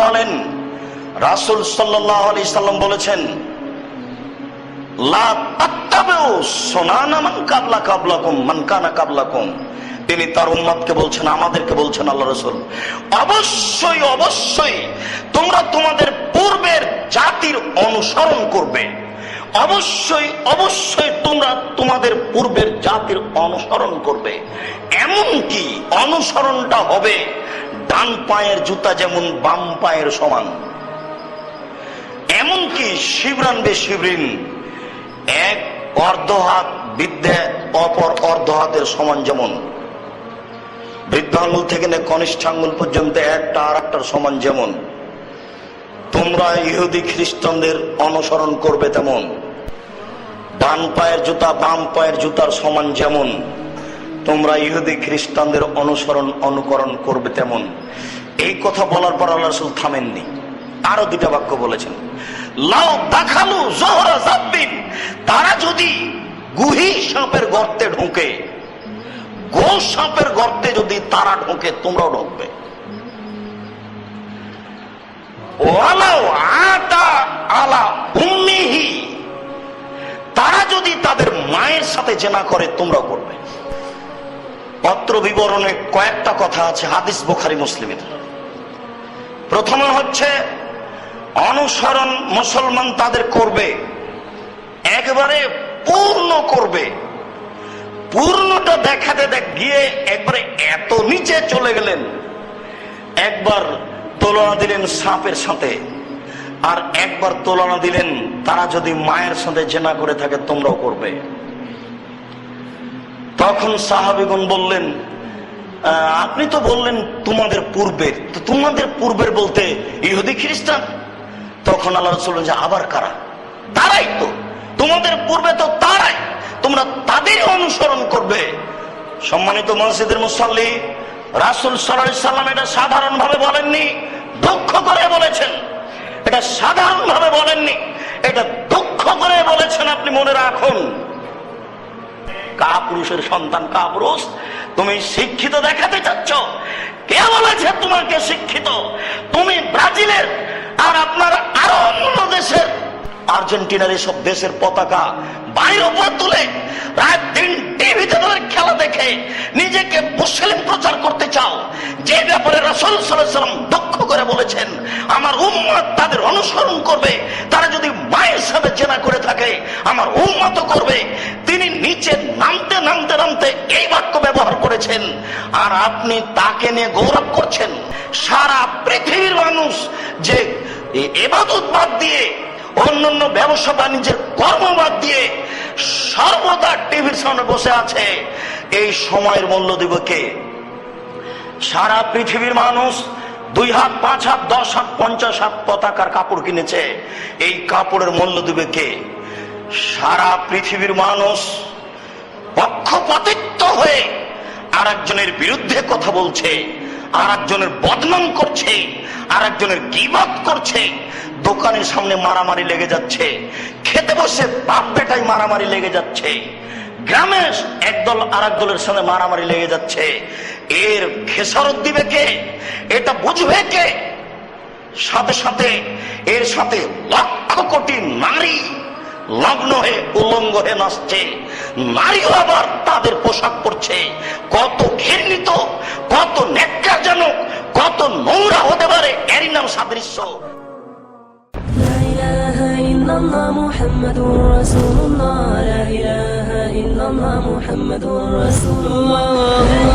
বলেন, রাসূল আলাইহি সাল্লাম বলেছেন তিনি তার উম্মতকে বলছেন, আমাদেরকে বলছেন আল্লাহ রাসূল, অবশ্যই অবশ্যই তোমরা তোমাদের পূর্বের জাতির অনুসরণ করবে। অবশ্যই অবশ্যই তোমরা তোমাদের পূর্বের জাতির অনুসরণ করবে। এমন কি অনুসরণটা হবে ডান পায়ের জুতা যেমন বাম পায়ের সমান, এমনকি শিবরান বে শিবরিন, এক অর্ধ হাত বিদ্যে অপর অর্ধ হাতের সমান যেমন। বৃদ্ধাঙ্গুল থেকে নিয়ে কনিষ্ঠ আঙ্গুল পর্যন্ত একটা আর একটার সমান যেমন। তোমরা ইহুদি খ্রিস্টানদের অনুসরণ করবে তেমন। ডান পায়ের জুতা বাম পায়ের জুতার সমান যেমন। তোমরা ইহুদি খ্রিস্টানদের অনুসরণ, অনুকরণ করবে তেমন। এই কথা বলার পর আল্লাহ রসুল থামেননি। আরও দুটা বাক্য বলেছেন। লাও দাখালু জোহরা জাব্বিন, তারা যদি গুহি সাপের গর্তে ঢুকে গো সাপের গর্তে যদি তারা ঢোকে, তোমরাও ঢুকবে। ওয়ালাও আতা আলা উম্মিহি, তারা যদি তাদের মায়ের সাথে জেনা করে, তোমরাও করবে। পত্র বিবরণে কয়েকটা কথা আছে, হাদিস বোখারি, মুসলিমের। প্রথমে হচ্ছে, অনুসরণ মুসলমান তাদের করবে, একবারে পূর্ণ করবে। পূর্ণটা দেখাতে দেখ, গিয়ে একবারে এত নিচে চলে গেলেন। একবার তুলনা দিলেন সাপের সাথে, আর একবার তুলনা দিলেন, তারা যদি মায়ের সাথে জেনা করে থাকে, তোমরাও করবে। তখন সাহাবিগুন বললেন আপনি তো বললেন তোমাদের পূর্বের, তো তোমাদের পূর্বের বলতে ইহুদি খ্রিস্টান? তখন আল্লাহ রসুল যে, আবার কারা? তারাই তো। তোমাদের পূর্বে তো তারাই। তোমরা তাদের অনুসরণ করবে। সম্মানিত মসজিদের মুসল্লি, রাসুল সাল্লাম এটা সাধারণ ভাবে বলেননি, দুঃখ করে বলেছেন। এটা সাধারণ ভাবে বলেননি, এটা দুঃখ করে বলেছেন আপনি মনে রাখুন। কাপুরুষের সন্তান কাপুরুষ, তুমি শিক্ষিত দেখাতে চাচ্ছ। কে বলেছে তোমাকে শিক্ষিত? তুমি ব্রাজিলের আর আপনার আরও অন্য দেশের। আর্জেন্টিনার এসব দেশের পতাকা বাইরে উপর তুলে রাত দিন টিভিতে তাদের খেলা দেখে নিজেকে মুসলিম প্রচার করতে চাও। যে ব্যাপারে রাসূল সাল্লাম দুঃখ করে বলেছেন, আমার উম্মত তাদের অনুসরণ করবে। তারা যদি মায়ের সাথে চেনা করে থাকে, আমার উম্মত করবে। করেছেন, আর আপনি তাকে নিয়ে গৌরব করছেন। সারা পৃথিবীর মানুষ যে এবাদত বাদ দিয়ে, অন্যান্য ব্যবসা বাণিজ্যের কর্ম বাদ দিয়ে সর্বদা টিভির সামনে বসে আছে, এই সময়ের মূল্য দিব কে? সারা পৃথিবীর মানুষ দুই হাত, পাঁচ হাত, দশ হাত, পঞ্চাশ হাত পতাকার কাপড় কিনেছে, এই কাপড়ের মূল্য দিবে কে? সারা পৃথিবীর মানুষ পক্ষপাতিত্ব হয়ে আর একজনের বিরুদ্ধে কথা বলছে আর একজনের বদনাম করছে আর একজনের গিবাদ করছে, দোকানের সামনে মারামারি লেগে যাচ্ছে, খেতে বসে বাপ বেটাই মারামারি লেগে যাচ্ছে, গ্রামে একদল আর দলের সঙ্গে মারামারি লেগে যাচ্ছে, এর খেসারত দিবে কে? এটা বুঝবে কে? সাথে সাথে, এর সাথে লক্ষ কোটি নারী লগ্ন হয়ে উলঙ্গ হয়ে নাচছে। নারীও আবার তাদের পোশাক পরছে। কত ঘৃণিত, কত ন্যাক্কারজনক, কত নোংরা হতে পারে, এরই নাম সাদৃশ্য। মোহাম্মদ রাসূলুল্লাহ।